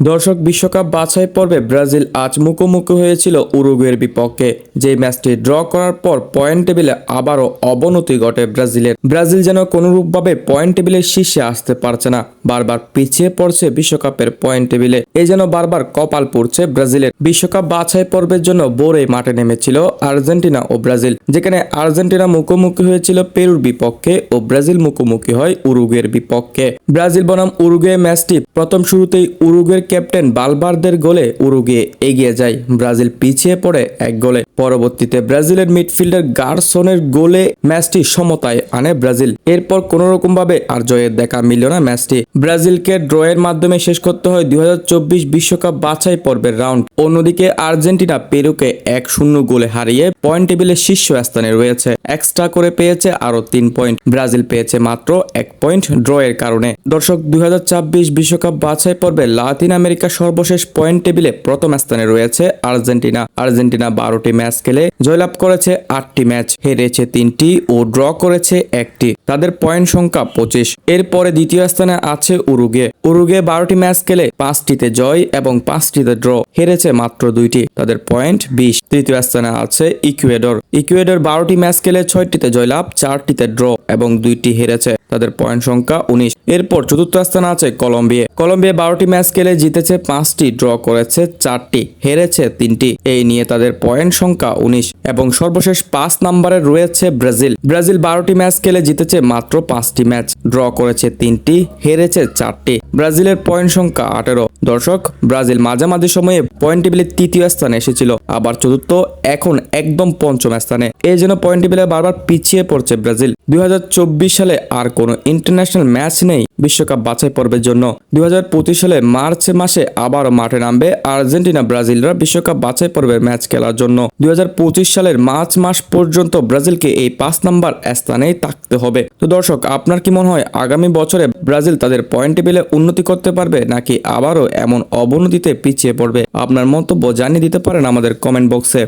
দর্শক বিশ্বকাপ বাছাই পর্বে ব্রাজিল আজ মুখোমুখি হয়েছিল উরুগুয়ের বিপক্ষে। যে ম্যাচটি ড্র করার পর পয়েন্ট টেবিলে আবারও অবনতি ঘটে ব্রাজিলের। ব্রাজিল যেন কোনোরূপভাবে পয়েন্ট টেবিলের শীর্ষে আসতে পারছে না। বারবার পিছিয়ে পড়ছে বিশ্বকাপের পয়েন্ট টেবিলে। এই যেন বারবার কপাল পড়ছে ব্রাজিলের। বিশ্বকাপ বাছাই পর্বের জন্য বোরে মাঠে নেমেছিল আর্জেন্টিনা ও ব্রাজিল, যেখানে আর্জেন্টিনা মুখোমুখি হয়েছিল পেরুর বিপক্ষে ও ব্রাজিল মুখোমুখি হয় উরুগুয়ের বিপক্ষে। ব্রাজিল বনাম উরুগুয়ে ম্যাচটি প্রথম শুরুতেই উরুগুয়ের ক্যাপ্টেন বালবার্দের গোলে উরুগুয়ে এগিয়ে যায়। ব্রাজিল পিছিয়ে পড়ে এক গোলে। পরবর্তীতে ব্রাজিলের মিডফিল্ডার গার্সনের গোলে ম্যাচটি সমতায় আনে ব্রাজিল। এরপর কোন রকম ভাবে আর জয়ের দেখা মিলল না ম্যাচটি। ব্রাজিলকে ড্রয়ের মাধ্যমে শেষ করতে হয় দুই বিশ্বকাপ বাছাই পর্বের রাউন্ড। অন্যদিকে আর্জেন্টিনা পেরুকে এক শূন্য গোলে হারিয়ে পয়েন্ট টেবিলের শীর্ষ স্থানে রয়েছে। এক্সট্রা করে পেয়েছে আরও তিন পয়েন্ট। ব্রাজিল পেয়েছে মাত্র এক পয়েন্ট ড্রয়ের কারণে। দর্শক, দুই বিশ্বকাপ বাছাই পর্বে লাতিন আমেরিকা সর্বশেষ পয়েন্ট টেবিলে প্রথম স্থানে রয়েছে আর্জেন্টিনা। আর্জেন্টিনা বারোটি ম্যাচ খেলে জয়লাভ করেছে আটটি ম্যাচ, হেরেছে তিনটি ও ড্র করেছে একটি। তাদের পয়েন্ট সংখ্যা পঁচিশ। এরপরে দ্বিতীয় স্থানে আছে উরুগে উরুগে বারোটি ম্যাচ খেলে পাঁচটিতে জয় এবং পাঁচটিতে ড্র, হেরেছে মাত্র দুইটি। তাদের পয়েন্ট বিশ। তৃতীয় স্থানে আছে ইকুয়েডর। ইকুয়েডর বারোটি ম্যাচ খেলে ছয়টিতে জয়লাভ, চারটিতে ড্র এবং দুইটি হেরেছে। তাদের পয়েন্ট সংখ্যা উনিশ। এরপর চতুর্থ স্থানে আছে কলম্বিয়া। কলম্বিয়া বারোটি ম্যাচ খেলে জিতেছে পাঁচটি, ড্র করেছে চারটি, হেরেছে তিনটি। এই নিয়ে তাদের পয়েন্ট সংখ্যা উনিশ এবং সর্বশেষ পাঁচ নম্বরে রয়েছে ব্রাজিল। ব্রাজিল বারোটি ম্যাচ খেলে জিতেছে মাত্র পাঁচটি ম্যাচ, ড্র করেছে তিনটি, হেরেছে চারটি। ব্রাজিলের পয়েন্ট সংখ্যা আঠেরো। দর্শক, ব্রাজিল মাঝামাঝি সময়ে পয়েন্ট টেবিলের তৃতীয় স্থানে এসেছিল। আবার চতুর্থ, এখন একদম পঞ্চম স্থানে। এই জন্য পয়েন্ট টেবিলে বারবার পিছিয়ে পড়ছে ব্রাজিল। দুই সালে আর কোনো ইন্টারন্যাশনাল ম্যাচ নেই বিশ্বকাপ বাছাই পর্বের জন্য। দুই সালে মার্চ মাসে আবারও মাঠে নামবে আর্জেন্টিনা ব্রাজিলরা বিশ্বকাপ বাছাই পর্বের ম্যাচ খেলার জন্য। দুই হাজার পঁচিশ সালের মার্চ মাস পর্যন্ত ব্রাজিলকে এই পাঁচ নাম্বার স্থানেই থাকতে হবে। তো দর্শক, আপনার কি মনে হয়, আগামী বছরে ব্রাজিল তাদের পয়েন্ট টেবিলে উন্নতি করতে পারবে নাকি আবারও এমন অবনতিতে পিছিয়ে পড়বে? আপনার মন্তব্য জানিয়ে দিতে পারেন আমাদের কমেন্ট বক্সে